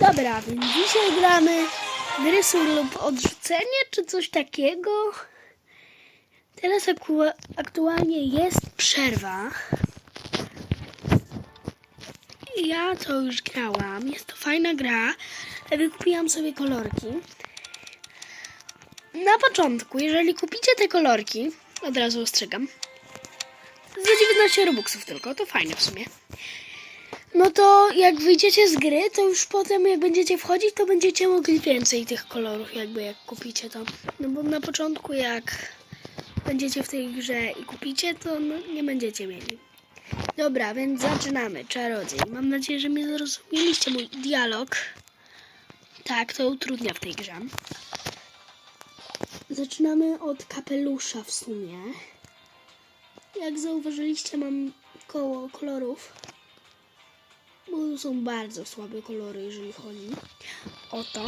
Dobra, więc dzisiaj gramy w rysuj lub odrzucenie, czy coś takiego. Teraz aktualnie jest przerwa. Ja to już grałam. Jest to fajna gra. Wykupiłam sobie kolorki. Na początku, jeżeli kupicie te kolorki, od razu ostrzegam, za 19 robuxów tylko, to fajne w sumie. No to jak wyjdziecie z gry, to już potem jak będziecie wchodzić, to będziecie mogli więcej tych kolorów, jakby jak kupicie to. No bo na początku jak będziecie w tej grze i kupicie, to no, nie będziecie mieli. Dobra, więc zaczynamy. Czarodziej. Mam nadzieję, że mnie zrozumieliście mój dialog. Tak, to utrudnia w tej grze. Zaczynamy od kapelusza w sumie. Jak zauważyliście, mam koło kolorów. Bo są bardzo słabe kolory, jeżeli chodzi o to.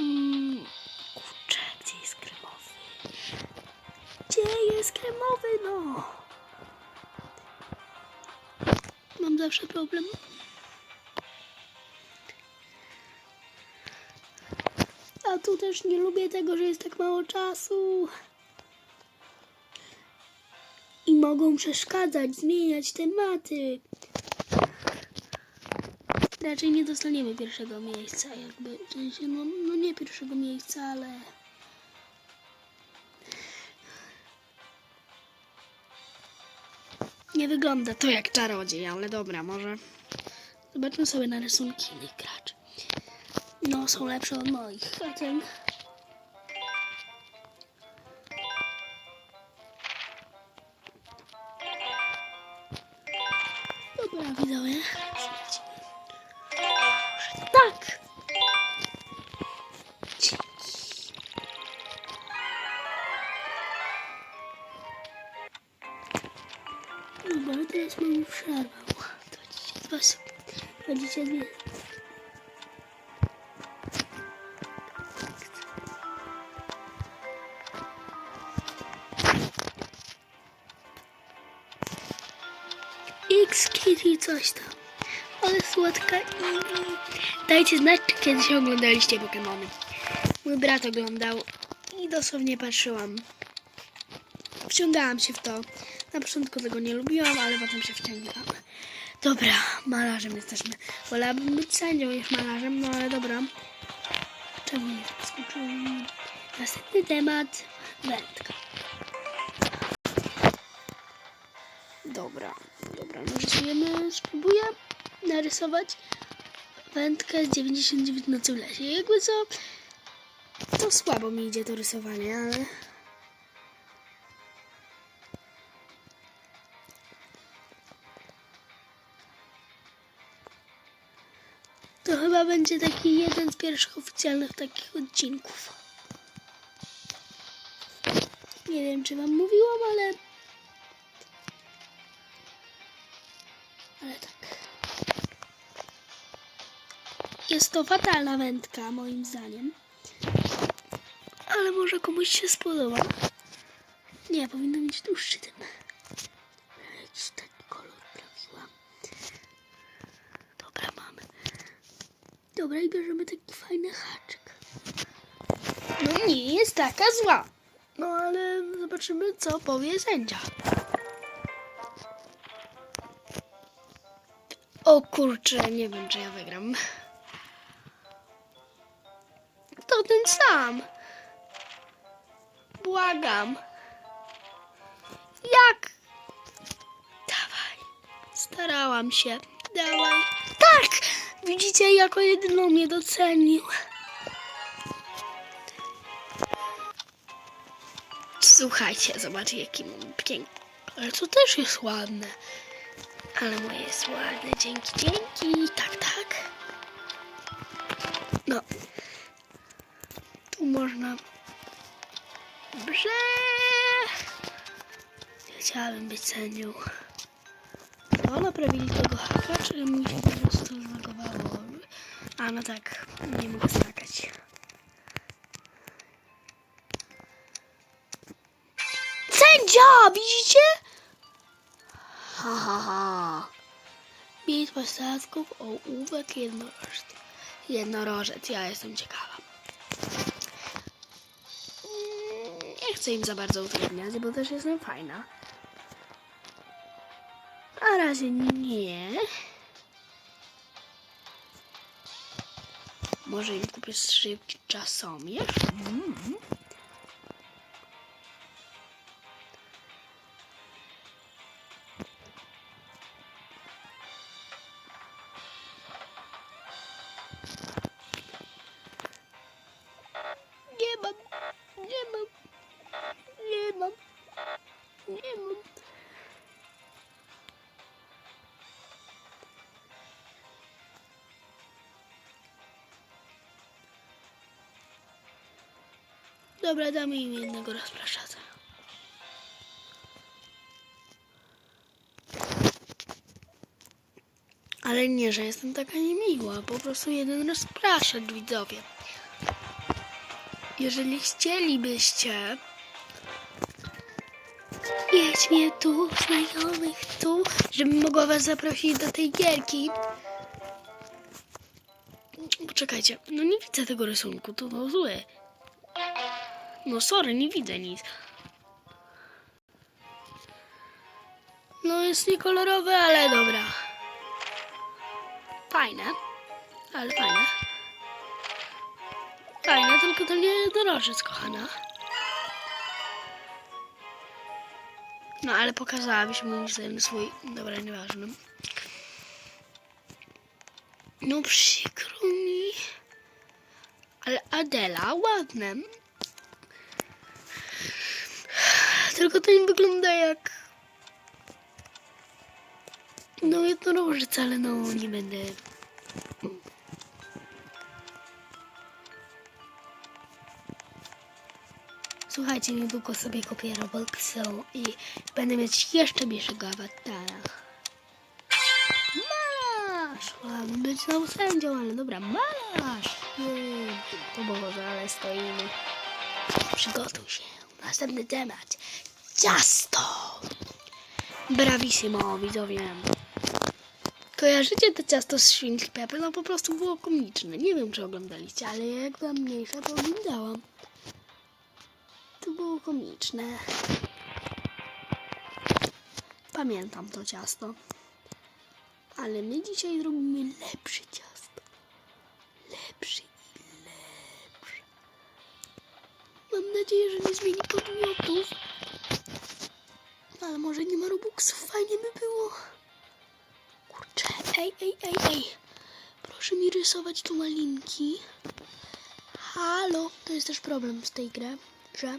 Mm, kurczę, gdzie jest kremowy? Gdzie jest kremowy, no? Mam zawsze problem. A tu też nie lubię tego, że jest tak mało czasu. Mogą przeszkadzać, zmieniać tematy. Raczej nie dostaniemy pierwszego miejsca, jakby. W sensie, no, no nie pierwszego miejsca, ale. Nie wygląda to jak czarodziej, ale dobra, może. Zobaczmy sobie na rysunki innych graczy. No, są lepsze od moich. A. Dobra, teraz mam przerwę. To dzisiaj was. Będziecie dwie. X Kitty coś tam. Ale słodka i dajcie znać, czy kiedyś oglądaliście Pokémony. Mój brat oglądał i dosłownie patrzyłam. Wciągałam się w to. Na początku tego nie lubiłam, ale potem się wciągałam. Dobra, malarzem jesteśmy. Wolałabym być sędzią niż malarzem, no ale dobra. Czemu nie skończyłem? Następny temat. Wędka. Dobra, dobra, narysujemy, spróbuję narysować wędkę z 99 nocy w lesie. Jakby co, to słabo mi idzie to rysowanie, ale... chyba będzie taki jeden z pierwszych oficjalnych takich odcinków. Nie wiem, czy wam mówiłam, ale Ale tak. Jest to fatalna wędka, moim zdaniem. Ale może komuś się spodoba. Nie, powinno mieć dłuższy tym. Dobra, i bierzemy taki fajny haczyk. No nie jest taka zła. No ale zobaczymy, co powie sędzia. O kurczę, nie wiem czy ja wygram. To ten sam. Błagam. Jak? Dawaj. Starałam się. Dawaj. Tak! Widzicie, jako jedyną mnie docenił. Słuchajcie, zobaczcie jaki mam piękny. Ale to też jest ładne. Ale moje jest ładne. Dzięki, dzięki. Tak, tak. No. Tu można... Dobrze. Chciałabym być sędzią. No, naprawili tego haka, czy mi się po prostu zlagowało? A, no tak. Nie mogę skakać. Sędzia! Widzicie? Ha, ha, ha. Bitwa statków, ołówek, jednorożec. Jednorożec, ja jestem ciekawa. Mm, Nie chcę im za bardzo utrudniać, bo też jestem fajna. Na razie nie. Może im kupię szybki czasomierz? Mm. Dobra, damy im jednego rozpraszacza. Ale nie, że jestem taka niemiła, po prostu jeden rozpraszacz, widzowie. Jeżeli chcielibyście mieć mnie tu, znajomych tu, żebym mogła was zaprosić do tej gierki. Poczekajcie, no nie widzę tego rysunku, to no zły. No sorry, nie widzę nic. No jest niekolorowe, ale dobra. Fajne, ale fajne. Fajne, tylko to nie jednorożec, kochana. No, ale pokazałabyś mu ten swój... Dobra, nieważne. No, przykro mi. Ale Adela, ładne. Tylko to nie wygląda jak... No, jednorożec, ale no, nie będę... Słuchajcie, niedługo sobie kupię Robloxą i będę mieć jeszcze mniejszego awatara. Masz! Chciałabym być znowu sędzią, ale dobra! Jej, to Boże, ale stoimy. Przygotuj się. Następny temat. Ciasto! Bravissimo, widzowie. Kojarzycie to ciasto z świnki Pepy? No po prostu było komiczne. Nie wiem, czy oglądaliście, ale jak byłam mniejsza, to oglądałam. To było komiczne. Pamiętam to ciasto. Ale my dzisiaj robimy lepsze ciasto. Lepsze i lepsze. Mam nadzieję, że nie zmieni podmiotów. Ale może nie ma robuxów. Fajnie by było. Kurczę. Ej, ej, ej, ej. Proszę mi rysować tu malinki. Halo. To jest też problem z tej gry, że...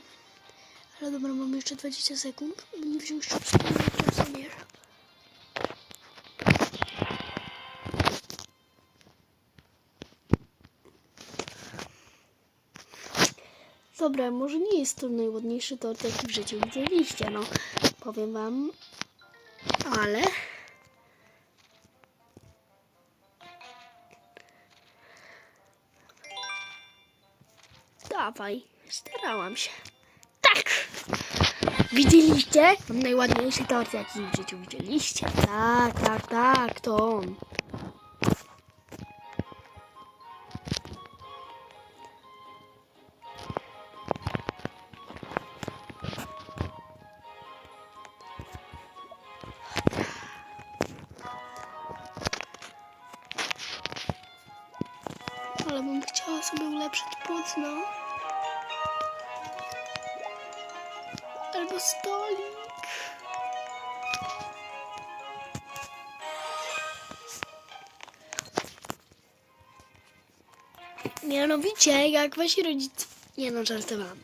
Ale dobra, mam jeszcze 20 sekund, by nie wziąć szybkiego Dobra, może nie jest to najładniejszy tort, jaki w życiu widzieliście, no. Powiem wam. Ale... Dawaj, starałam się. Tak! Widzieliście? Mam najładniejszy tort, jaki w życiu widzieliście. Tak, tak, tak, to on. Bym chciała sobie ulepszyć płótno. Albo stolik. Mianowicie, jak wasi rodzice... Nie no, żartowałam.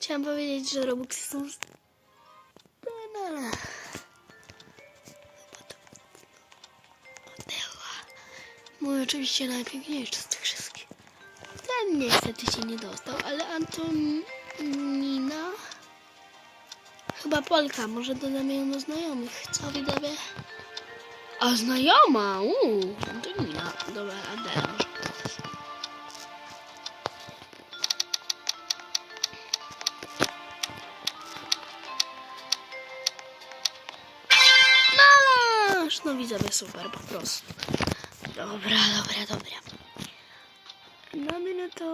Chciałam powiedzieć, że Robuxy są... oczywiście najpiękniejszy z tych wszystkich. Ten niestety się nie dostał, ale Antonina... Chyba Polka, może dodamy ją do znajomych. Co widzowie? A znajoma! Uuu, Antonina. Dobra, Adela może! No widzowie, super, po prostu. Dobra, dobra, dobra. Mamy na to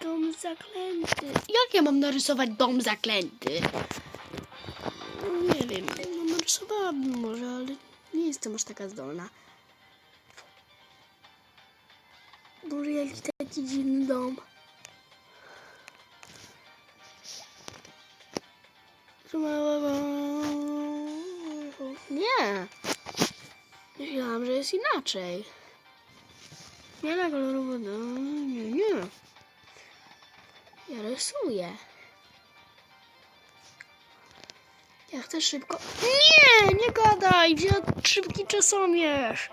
dom zaklęty. Jak ja mam narysować dom zaklęty? Nie wiem, no narysowałabym może, ale nie jestem aż taka zdolna. Może jakiś taki dziwny dom. Nie. Myślałam, że jest inaczej. Nie na kolorowo, no, nie, nie. Ja rysuję. Ja chcę szybko. Nie, nie gadaj, gdzie szybki czasomierz.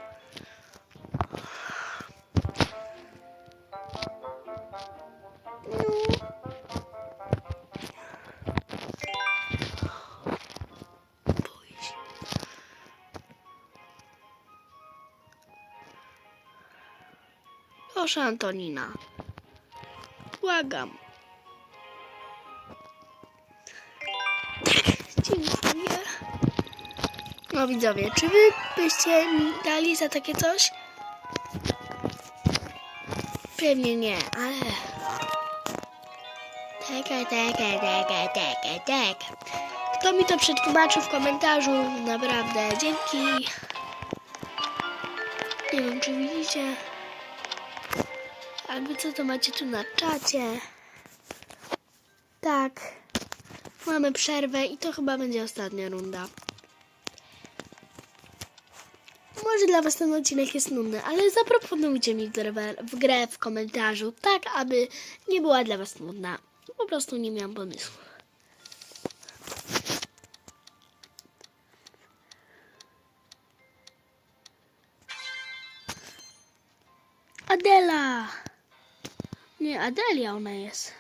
Proszę, Antonina. Błagam. Dziękuję. No widzowie, czy wy byście mi dali za takie coś? Pewnie nie, ale... Czekaj, czekaj, czekaj, czekaj, czekaj. Kto mi to przetłumaczył w komentarzu? Naprawdę, dzięki. Nie wiem, czy widzicie. Albo co to macie tu na czacie. Tak. Mamy przerwę i to chyba będzie ostatnia runda. Może dla was ten odcinek jest nudny, ale zaproponujcie mi w grę w komentarzu, tak aby nie była dla was nudna. Po prostu nie miałam pomysłu. Adela! Nie, Adelia ona jest.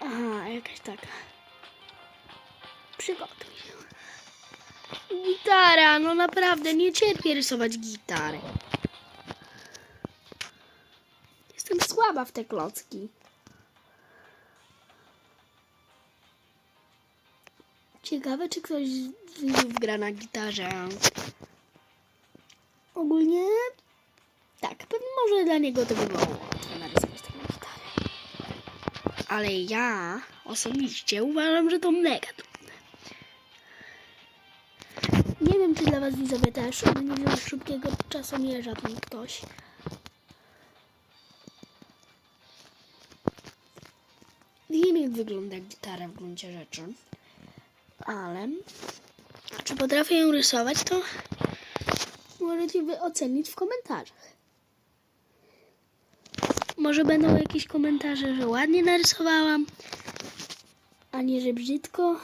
Aha, jakaś taka. Przygotuj się. Gitara, no naprawdę, nie cierpię rysować gitary. Jestem słaba w te klocki. Ciekawe, czy ktoś z gra na gitarze. Ogólnie tak, pewnie może dla niego to by było łatwe narysować taką gitarę. Ale ja osobiście uważam, że to mega trudne. Nie wiem, czy dla was widzowie też, ale nie wiem, szybkiego czasomierza tam ktoś. Wiem, jak wygląda gitara w gruncie rzeczy. Ale czy potrafię ją rysować, to możecie wy ocenić w komentarzach. Może będą jakieś komentarze, że ładnie narysowałam, a nie, że brzydko.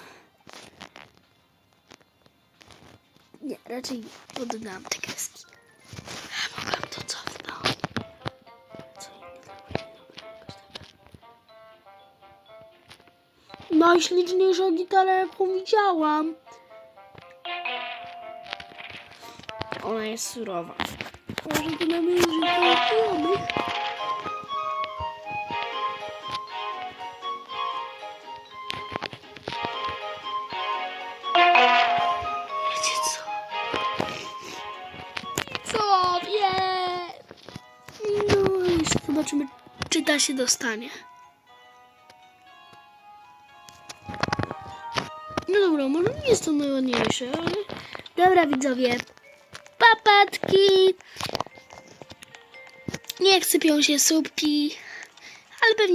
Nie, raczej poddam te kreski. A mogłam to cofnąć. Co. Najśliczniejsza gitara, jaką widziałam. Ona jest surowa. Może to mamy już znajomych. Ta się dostanie. No dobra, może nie jest to najładniejsze, ale... Dobra, widzowie. Papatki. Niech sypią się słupki.